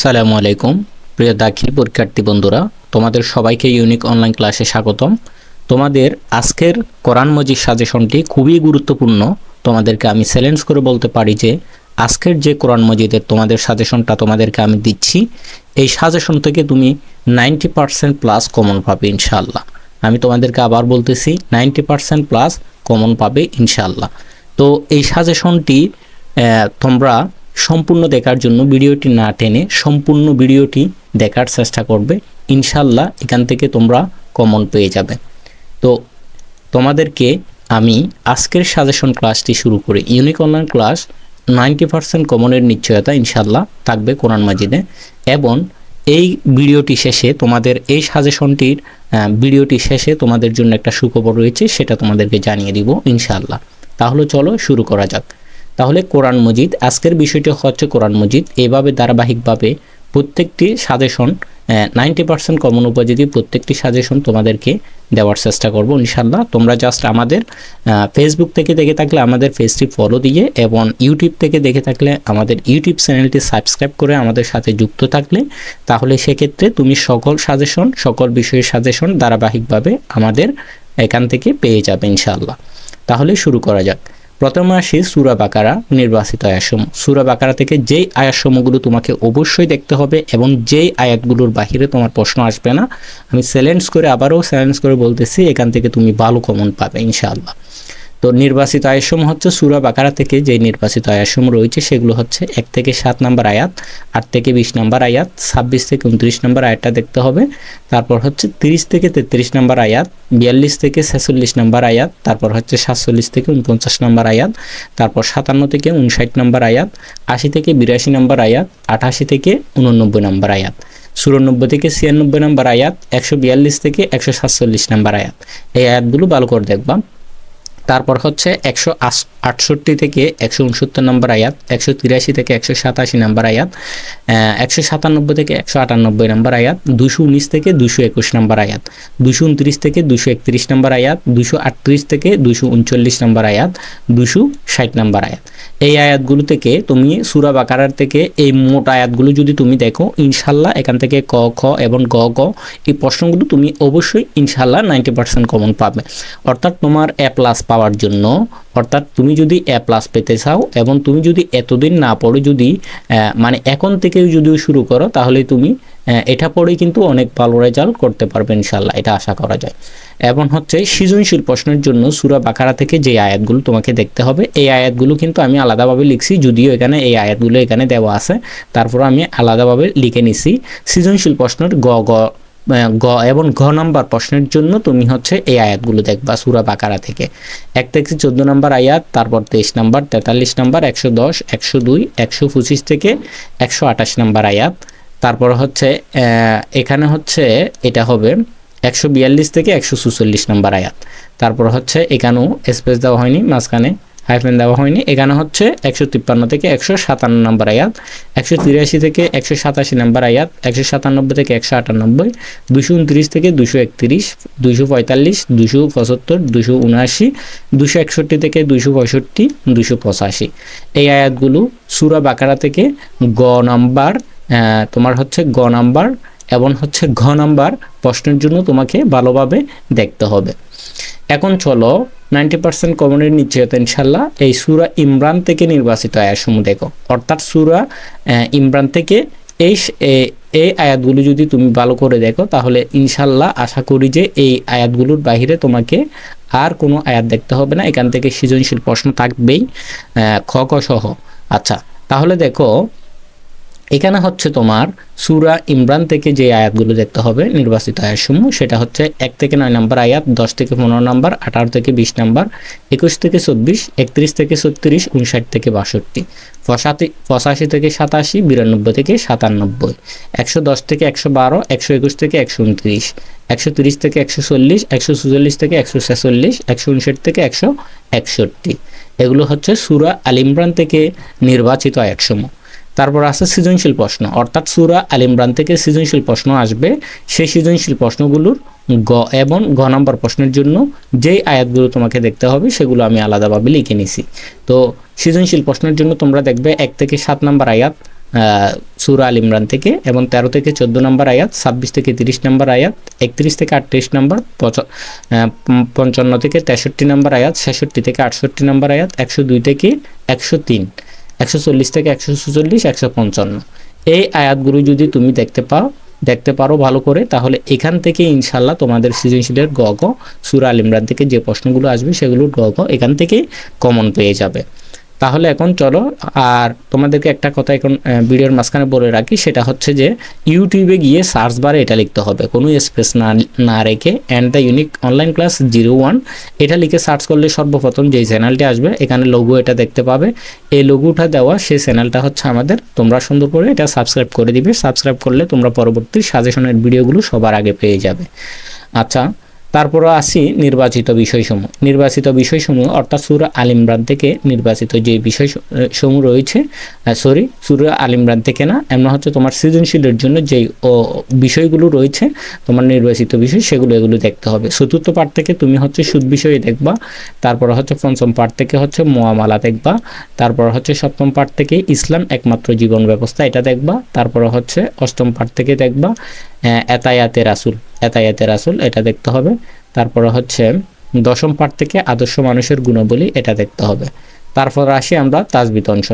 সালামু আলাইকুম, প্রিয় দাখিল পরীক্ষার্থী বন্ধুরা, তোমাদের সবাইকে ইউনিক অনলাইন ক্লাসে স্বাগতম। তোমাদের আজকের কোরআন মজিদ সাজেশনটি খুবই গুরুত্বপূর্ণ। তোমাদেরকে আমি চ্যালেঞ্জ করে বলতে পারি যে, আজকের যে কোরআন মজিদের তোমাদের সাজেশনটা তোমাদেরকে আমি দিচ্ছি, এই সাজেশন থেকে তুমি নাইনটি পার্সেন্ট প্লাস কমন পাবে ইনশাল্লাহ আমি তোমাদেরকে আবার বলতেছি, নাইনটি পার্সেন্ট প্লাস কমন পাবে ইনশাল্লাহ তো এই সাজেশনটি তোমরা সম্পূর্ণ দেখার জন্য ভিডিওটি না টেনে সম্পূর্ণ ভিডিওটি দেখার চেষ্টা করবে। ইনশাল্লাহ এখান থেকে তোমরা কমন পেয়ে যাবে। তো তোমাদেরকে আমি আজকের সাজেশন ক্লাসটি শুরু করি। Unique online class ninety percent কমনের নিশ্চয়তা ইনশাল্লাহ থাকবে কোরআন মাজিদে এবং এই ভিডিওটি শেষে তোমাদের এই সাজেশনটির ভিডিওটি শেষে তোমাদের জন্য একটা সুখবর রয়েছে, সেটা তোমাদেরকে জানিয়ে দিব ইনশাল্লাহ তাহলে চলো শুরু করা যাক। তাহলে কোরআন মজিদ, আজকের বিষয়টি হচ্ছে কোরআন মজিদ। এভাবে ধারাবাহিকভাবে প্রত্যেকটি সাজেশন নাইনটি পার্সেন্ট কমন উপযোগী প্রত্যেকটি সাজেশন তোমাদেরকে দেওয়ার চেষ্টা করব ইনশাল্লাহ তোমরা জাস্ট আমাদের ফেসবুক থেকে দেখে থাকলে আমাদের পেজটি ফলো দিয়ে এবং ইউটিউব থেকে দেখে থাকলে আমাদের ইউটিউব চ্যানেলটি সাবস্ক্রাইব করে আমাদের সাথে যুক্ত থাকলে, তাহলে সেক্ষেত্রে তুমি সকল সাজেশন সকল বিষয়ের সাজেশন ধারাবাহিকভাবে আমাদের এখান থেকে পেয়ে যাবে ইনশাল্লাহ তাহলে শুরু করা যাক। প্রথমে আসি সুরা বাকারা, নির্বাচিত আয়াসম সুরা বাকারা থেকে যেই আয়াসমগুলো তোমাকে অবশ্যই দেখতে হবে এবং যেই আয়াতগুলোর বাহিরে তোমার প্রশ্ন আসবে না, আমি চ্যালেঞ্জ করে আবারও চ্যালেঞ্জ করে বলতেছি, এখান থেকে তুমি ভালো কমন পাবে, ইনশাআল্লাহ। তো নির্বাচিত আয়াসমূহ হচ্ছে সুরা বাকারা থেকে যে নির্বাচিত আয়াসমূহ রয়েছে, সেগুলো হচ্ছে এক থেকে সাত নম্বর আয়াত, আট থেকে বিশ নম্বর আয়াত, ছাব্বিশ থেকে উনত্রিশ নম্বর আয়াতটা দেখতে হবে। তারপর হচ্ছে তিরিশ থেকে তেত্রিশ নম্বর আয়াত, বিয়াল্লিশ থেকে ছেচল্লিশ নম্বর আয়াত, তারপর হচ্ছে সাতচল্লিশ থেকে উনপঞ্চাশ নম্বর আয়াত, তারপর সাতান্ন থেকে উনষাট নম্বর আয়াত, আশি থেকে বিরাশি নম্বর আয়াত, আঠাশি থেকে উননব্বই নম্বর আয়াত, চুরানব্বই থেকে ছিয়ানব্বই নম্বর আয়াত, একশো বিয়াল্লিশ থেকে একশো সাতচল্লিশ নম্বর আয়াত। এই আয়াতগুলো ভালো করে দেখবা। তারপর হচ্ছে একশো আটষট্টি থেকে একশো উনসত্তর নম্বর আয়াত, একশো তিরাশি থেকে একশো সাতাশি নম্বর আয়াত একশো সাতানব্বই থেকে একশো আটানব্বই নম্বর আয়াত, দুশো উনিশ থেকে দুশো একুশ নম্বর আয়াত, দুশো উনত্রিশ থেকে দুশো একত্রিশ নম্বর আয়াত, দুশো আটত্রিশ থেকে দুশো উনচল্লিশ নম্বর আয়াত, দুশো ষাট নম্বর আয়াত। এই আয়াতগুলো থেকে তুমি সুরা বাকারার থেকে এই মোট আয়াতগুলো যদি তুমি দেখো, ইনশাল্লাহ এখান থেকে ক, খ এবং গ গ, এই প্রশ্নগুলো তুমি অবশ্যই ইনশাল্লাহ নাইনটি পার্সেন্ট কমন পাবে। অর্থাৎ তোমার এ প্লাস পাওয়ার জন্য, অর্থাৎ তুমি যদি এ প্লাস পেতে চাও এবং তুমি যদি এতদিন না পড়ে যদি মানে এখন থেকেও যদিও শুরু করো, তাহলে তুমি এটা পড়েই কিন্তু অনেক ভালো রেজাল্ট করতে পারবে ইনশাল্লাহ এটা আশা করা যায়। এবং হচ্ছে সৃজনশীল প্রশ্নের জন্য সুরা বাকারা থেকে যে আয়াতগুলো তোমাকে দেখতে হবে, এই আয়াতগুলো কিন্তু আমি আলাদাভাবে লিখছি, যদিও এখানে এই আয়াতগুলো এখানে দেওয়া আছে তারপর আমি আলাদাভাবে লিখে নিছি। সৃজনশীল প্রশ্নের গ গ গ এবং ঘ নাম্বার প্রশ্নের জন্য তুমি হচ্ছে এই আয়াতগুলো দেখবা, সুরা বাকারা থেকে। এক থেকে চোদ্দ নাম্বার আয়াত, তারপর তেইশ নাম্বার, তেতাল্লিশ নাম্বার, একশো দশ, একশো দুই, একশো পঁচিশ থেকে একশো আঠাশ নাম্বার আয়াত। তারপর হচ্ছে এখানে হচ্ছে এটা হবে একশো বিয়াল্লিশ থেকে একশো সুচল্লিশ নাম্বার আয়াত। তারপর হচ্ছে এখানেও স্পেস দেওয়া হয়নি, মাঝখানে হাইফেন দেওয়া হয়নি। এখানে হচ্ছে একশো তিপ্পান্ন থেকে একশো সাতান্ন নম্বর আয়াত, একশো তিরাশি থেকে একশো সাতাশি নম্বর আয়াত, একশো সাতানব্বই থেকে একশো আটানব্বই, দুশো উনত্রিশ থেকে দুশো একত্রিশ, দুশো পঁয়তাল্লিশ, দুশো পঁচাত্তর, দুশো উনআশি, দুশো একষট্টি থেকে দুশো পঁয়ষট্টি, দুশো পঁচাশি। এই আয়াতগুলো সুরা বাকারা থেকে গ নাম্বার তোমার হচ্ছে গ নাম্বার এবং হচ্ছে ঘ নাম্বার প্রশ্নের জন্য তোমাকে ভালোভাবে দেখতে হবে। এখন চলো নাইনটি পার্সেন্ট কমনের নিশ্চয়তা ইনশাল্লাহ এই সুরা ইমরান থেকে নির্বাচিত আয়াতসমূহ দেখো। অর্থাৎ সুরা ইমরান থেকে এই এই আয়াতগুলো যদি তুমি ভালো করে দেখো তাহলে ইনশাল্লাহ আশা করি যে এই আয়াতগুলোর বাইরে তোমাকে আর কোনো আয়াত দেখতে হবে না। এখান থেকে সৃজনশীল প্রশ্ন থাকবেই আহ, খ সহ। আচ্ছা তাহলে দেখো এখানে হচ্ছে তোমার সুরা ইমরান থেকে যে আয়াতগুলো দেখতে হবে, নির্বাচিত আয়াতসমূহ সেটা হচ্ছে এক থেকে নয় নম্বর আয়াত, দশ থেকে পনেরো নম্বর, আঠারো থেকে বিশ নম্বর, একুশ থেকে চব্বিশ, একত্রিশ থেকে ছত্রিশ, উনষাট থেকে বাষট্টি, পঁচাশি পঁচাশি থেকে সাতাশি, বিরানব্বই থেকে সাতানব্বই, একশো দশ থেকে একশো বারো, একশো একুশ থেকে একশো উনত্রিশ, একশো তিরিশ থেকে একশো চল্লিশ, একশো চুচল্লিশ থেকে একশো ছেচল্লিশ, একশো উনষাট থেকে একশো একষট্টি। এগুলো হচ্ছে সুরা আল ইমরান থেকে নির্বাচিত আয়াতসমূহ তারপর আছে সৃজনশীল প্রশ্ন। অর্থাৎ সুরা আল ইমরান থেকে সৃজনশীল প্রশ্ন আসবে। সেই সৃজনশীল প্রশ্নগুলোর গ এবং ঘ নম্বর প্রশ্নের জন্য যেই আয়াতগুলো তোমাকে দেখতে হবে সেগুলো আমি আলাদাভাবে লিখে নিছি। তো সৃজনশীল প্রশ্নের জন্য তোমরা দেখবে এক থেকে সাত নম্বর আয়াত সুরা আল ইমরান থেকে এবং তেরো থেকে চোদ্দ নম্বর আয়াত, ছাব্বিশ থেকে তিরিশ নম্বর আয়াত, একত্রিশ থেকে আটত্রিশ নম্বর পঞ্চান্ন থেকে তেষট্টি নম্বর আয়াত, ছেষট্টি থেকে আটষট্টি নম্বর আয়াত, একশো দুই থেকে একশো তিন। একশো চল্লিশ থেকে একশো চল্লিশ একশো পঞ্চান্ন। এই আয়াতগুলো যদি তুমি দেখতে পাও, দেখতে পারো ভালো করে, তাহলে এখান থেকে ইনশাল্লাহ তোমাদের সৃজনশীলের গ গ, সুরা আল ইমরান থেকে যে প্রশ্নগুলো আসবে সেগুলোর গ গ এখান থেকেই কমন পেয়ে যাবে। তাহলে এখন চলো, আর তোমাদেরকে একটা কথা এখন ভিডিওর মাঝখানে বলে রাখি, সেটা হচ্ছে যে ইউটিউবে গিয়ে সার্চ বারে এটা লিখতে হবে। কোনো স্পেস না না রেখে and the unique online class zero one এটা লিখে সার্চ করলে সর্বপ্রথম যেই চ্যানেলটি আসবে, এখানে লোগো এটা দেখতে পাবে। এই লোগোটা দেওয়া, সেই চ্যানেলটা হচ্ছে আমাদের। তোমরা সুন্দর করে এটা সাবস্ক্রাইব করে দিবে। সাবস্ক্রাইব করলে তোমরা পরবর্তী সাজেশনের ভিডিওগুলো সবার আগে পেয়ে যাবে। আচ্ছা তারপরে আসি নির্বাচিত বিষয়সমূহ। নির্বাচিত বিষয়সমূহ অর্থাৎ সুরা আল থেকে নির্বাচিত যে বিষয় সমূহ রয়েছে সরি সুরা আল থেকে না, এমন হচ্ছে তোমার সৃজনশীলের জন্য যেই বিষয়গুলো রয়েছে, তোমার নির্বাচিত বিষয়, সেগুলো এগুলো দেখতে হবে। চতুর্থ পাঠ থেকে তুমি হচ্ছে সুদ বিষয় দেখবা, তারপর হচ্ছে পঞ্চম পাঠ থেকে হচ্ছে মোয়ামালা দেখবা, তারপর হচ্ছে সপ্তম পাঠ থেকে ইসলাম একমাত্র জীবন ব্যবস্থা এটা দেখবা, তারপর হচ্ছে অষ্টম পাঠ থেকে দেখবা এতায়াতে রাসুল। এতায়াতে রাসুল, এটা দেখতে হবে। তারপরে হচ্ছে দশম পাঠ থেকে আদর্শ মানুষের গুণাবলী, এটা দেখতে হবে। তারপর আসি আমরা তাজবিদ অংশ।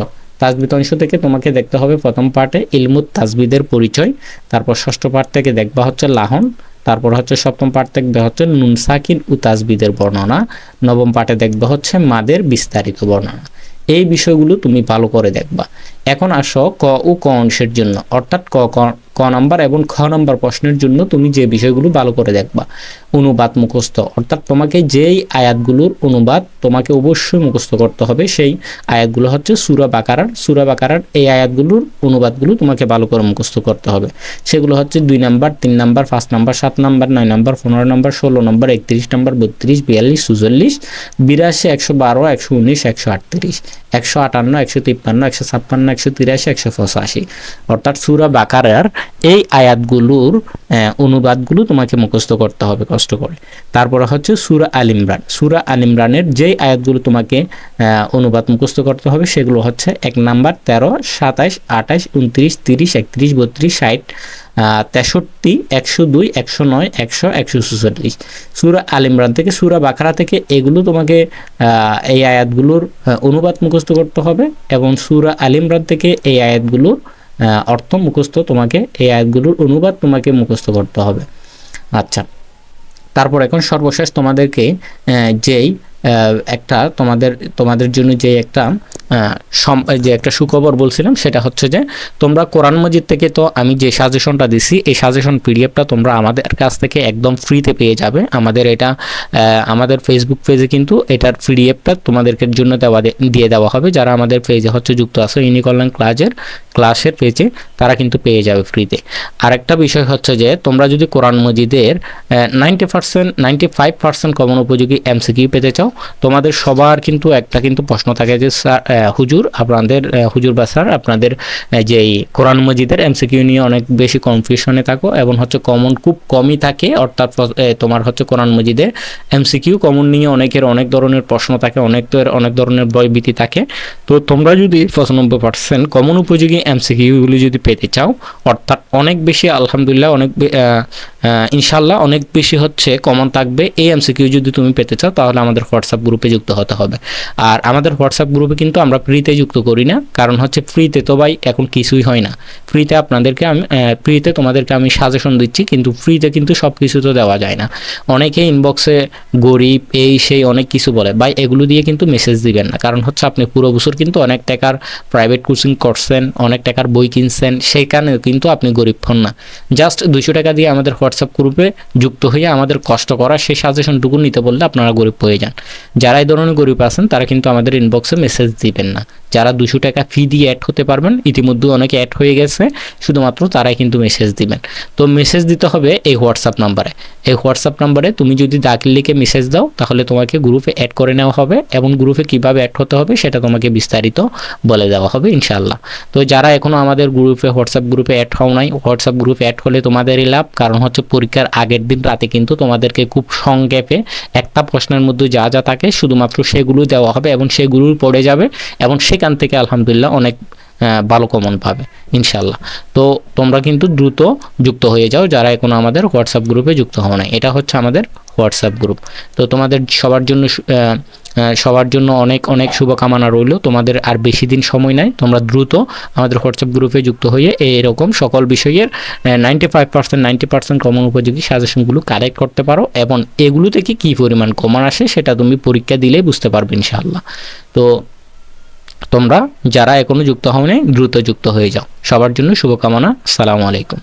অংশ থেকে তোমাকে দেখতে হবে প্রথম পার্টে ইলমুত তাজবিদের পরিচয়, তারপর ষষ্ঠ পাঠ থেকে দেখবা হচ্ছে লাহন, তারপর হচ্ছে সপ্তম পাঠ দেখবে হচ্ছে নুনসাকিন ও তাজবিদের বর্ণনা, নবম পাঠে দেখবে হচ্ছে মাদের বিস্তারিত বর্ণনা। এই বিষয়গুলো তুমি ভালো করে দেখবা। এখন আসো ক ও ক অংশের জন্য। অর্থাৎ ক, ক- নাম্বার এবং খ নাম্বার প্রশ্নের জন্য তুমি যে বিষয়গুলো ভালো করে দেখবা। অনুবাদ মুখস্থ। অর্থাৎ তোমাকে যেই আয়াতগুলোর অনুবাদ তোমাকে অবশ্যই মুখস্থ করতে হবে, সেই আয়াতগুলো হচ্ছে সুরা বাকারার। সুরা বাকারার এই আয়াতগুলোর অনুবাদগুলো তোমাকে ভালো করে মুখস্থ করতে হবে। সেগুলো হচ্ছে দুই নাম্বার, তিন নাম্বার, পাঁচ নাম্বার, সাত নাম্বার, নয় নাম্বার, পনেরো নাম্বার, ষোলো নাম্বার, একত্রিশ নাম্বার, বত্রিশ, বিয়াল্লিশ চুচল্লিশ বিরাশি, একশো বারো, একশো উনিশ, একশো আটত্রিশ। একশো আটান্ন, একশো তিপ্পান্ন, একশো ছাপ্পান্ন, একশো তিরাশি, একশো পঁচাশি। অর্থাৎ সুরা বাকারার এই আয়াতগুলোর অনুবাদগুলো তোমাকে মুখস্থ করতে হবে কষ্ট করে। তারপরে হচ্ছে সুরা আল ইমরান। সুরা আল ইমরানের যেই আয়াতগুলো তোমাকে অনুবাদ মুখস্থ করতে হবে সেগুলো হচ্ছে এক নাম্বার তেরো, সাতাইশ, আঠাইশ, উনত্রিশ, তিরিশ, একত্রিশ, বত্রিশ, ষাট তেষট্টি, একশো দুই, একশো নয়, একশো একশো চুচল্লিশ সুরা আল ইমরান থেকে, সুরা বাকারা থেকে এগুলো তোমাকে এই আয়াতগুলোর অনুবাদ মুখস্থ করতে হবে এবং সুরা আল ইমরান থেকে এই আয়াতগুলোর অর্থ মুখস্থ তোমাকে, এই আয়াতগুলোর অনুবাদ তোমাকে মুখস্থ করতে হবে। আচ্ছা তারপর এখন সর্বশেষ তোমাদেরকে যেই একটা তোমাদের তোমাদের জন্য যে একটা যে একটা সুখবর বলছিলাম, সেটা হচ্ছে যে তোমরা কোরআন মজিদ থেকে তো আমি যে সাজেশনটা দিছি, এই সাজেশন পিডিএফটা তোমরা আমাদের কাছ থেকে একদম ফ্রিতে পেয়ে যাবে। আমাদের এটা আমাদের ফেসবুক পেজে কিন্তু এটার পিডিএফটা তোমাদেরকে জন্য দেওয়া দিয়ে দেওয়া হবে। যারা আমাদের পেজে হচ্ছে যুক্ত আছে ইউনিক অনলাইন ক্লাসের ক্লাসের পেজে তারা কিন্তু পেয়ে যাবে ফ্রিতে আরেকটা বিষয় হচ্ছে যে তোমরা যদি কোরআন মজিদের ninety percent ninety five percent common উপযোগী এমসিকিউ পেতে চাও, তোমাদের সবার কিন্তু একটা কিন্তু প্রশ্ন থাকে যে, স্যার হুজুর, আপনাদের হুজুর বা স্যার, আপনাদের যেই কোরআন মজিদের এমসিকিউ নিয়ে অনেক বেশি কনফিউশনে থাকো, এবং হচ্ছে কমন খুব কমই থাকে, অর্থাৎ তোমার হচ্ছে কোরআন মজিদের এমসিকিউ কমন নিয়ে অনেকের অনেক ধরনের প্রশ্ন থাকে, অনেক তো- অনেক ধরনের ভয়ভীতি থাকে। তো তোমরা যদি পঁচানব্বই পার্সেন্ট কমন উপযোগী এমসিকিউগুলি যদি পেতে চাও, অর্থাৎ অনেক বেশি, আলহামদুলিল্লাহ, অনেক ইনশাল্লাহ অনেক বেশি হচ্ছে কমন থাকবে। এই এমসিকিউ যদি তুমি পেতে চাও, তাহলে আমাদের হোয়াটসঅ্যাপ গ্রুপে যুক্ত হতে হবে। আর আমাদের হোয়াটসঅ্যাপ গ্রুপে কিন্তু আমরা ফ্রিতে যুক্ত করি না, কারণ হচ্ছে ফ্রিতে তো ভাই এখন কিছুই হয় না। ফ্রিতে আপনাদেরকে আমি ফ্রিতে তোমাদেরকে আমি সাজেশন দিচ্ছি, কিন্তু ফ্রিতে কিন্তু সব কিছু তো দেওয়া যায় না। অনেকে ইনবক্সে গরিব, এই সেই অনেক কিছু বলে। ভাই, এগুলো দিয়ে কিন্তু মেসেজ দিবেন না, কারণ হচ্ছে আপনি পুরো বছর কিন্তু অনেক টাকার প্রাইভেট কোচিং করছেন, অনেক টাকার বই কিনছেন সেইখানে কিন্তু আপনি গরিব হন না। জাস্ট দুশো টাকা দিয়ে আমাদের হোয়াটসঅ্যাপ গ্রুপে যুক্ত হয়ে আমাদের কষ্ট করা সেই সাজেশনটুকু নিতে বললে আপনারা গরিব হয়ে যান। যারা এই ধরনের গরিব আছেন, তারা কিন্তু আমাদের ইনবক্সে মেসেজ দিবেন না। যারা দুশো টাকা ফি দিয়ে অ্যাড হতে পারবেন, ইতিমধ্যে অনেকে অ্যাড হয়ে গেছে, শুধুমাত্র তারাই কিন্তু মেসেজ দিবেন। তো মেসেজ দিতে হবে এই হোয়াটসঅ্যাপ নাম্বারে এই হোয়াটসঅ্যাপ নাম্বারে তুমি যদি দাখিল লিখে মেসেজ দাও, তাহলে তোমাকে গ্রুপে অ্যাড করে নেওয়া হবে এবং গ্রুপে কীভাবে অ্যাড হতে হবে সেটা তোমাকে বিস্তারিত বলে দেওয়া হবে ইনশাল্লাহ তো যারা এখনও আমাদের গ্রুপে হোয়াটসঅ্যাপ গ্রুপে অ্যাড হও নাই হোয়াটসঅ্যাপ গ্রুপে অ্যাড হলে তোমাদেরই লাভ, কারণ হচ্ছে পরীক্ষার আগের দিন রাতে কিন্তু তোমাদেরকে খুব সংক্ষেপে একটা প্রশ্নের মধ্যে যা যা থাকে শুধুমাত্র সেগুলো দেওয়া হবে এবং সেগুলো পড়ে যাবে এবং সেখান থেকে আলহামদুলিল্লাহ অনেক ভালো কমন পাবে ইনশাল্লাহ তো তোমরা কিন্তু দ্রুত যুক্ত হয়ে যাও, যারা এখনও আমাদের হোয়াটসঅ্যাপ গ্রুপে যুক্ত হও না এটা হচ্ছে আমাদের হোয়াটসঅ্যাপ গ্রুপ তো তোমাদের সবার জন্য সবার জন্য অনেক অনেক শুভকামনা রইল। তোমাদের আর বেশি দিন সময় নাই, তোমরা দ্রুত আমাদের হোয়াটসঅ্যাপ গ্রুপে যুক্ত হয়ে এরকম সকল বিষয়ের ninety five percent ninety percent common উপযোগী সাজেশনগুলো কালেক্ট করতে পারো এবং এগুলো থেকে কী পরিমাণ কমন আসে সেটা তুমি পরীক্ষা দিলেই বুঝতে পারবে, ইনশাআল্লাহ। তো তোমরা যারা এখনও যুক্ত হওনি দ্রুত যুক্ত হয়ে যাও। সবার জন্য শুভকামনা। সালামু আলাইকুম।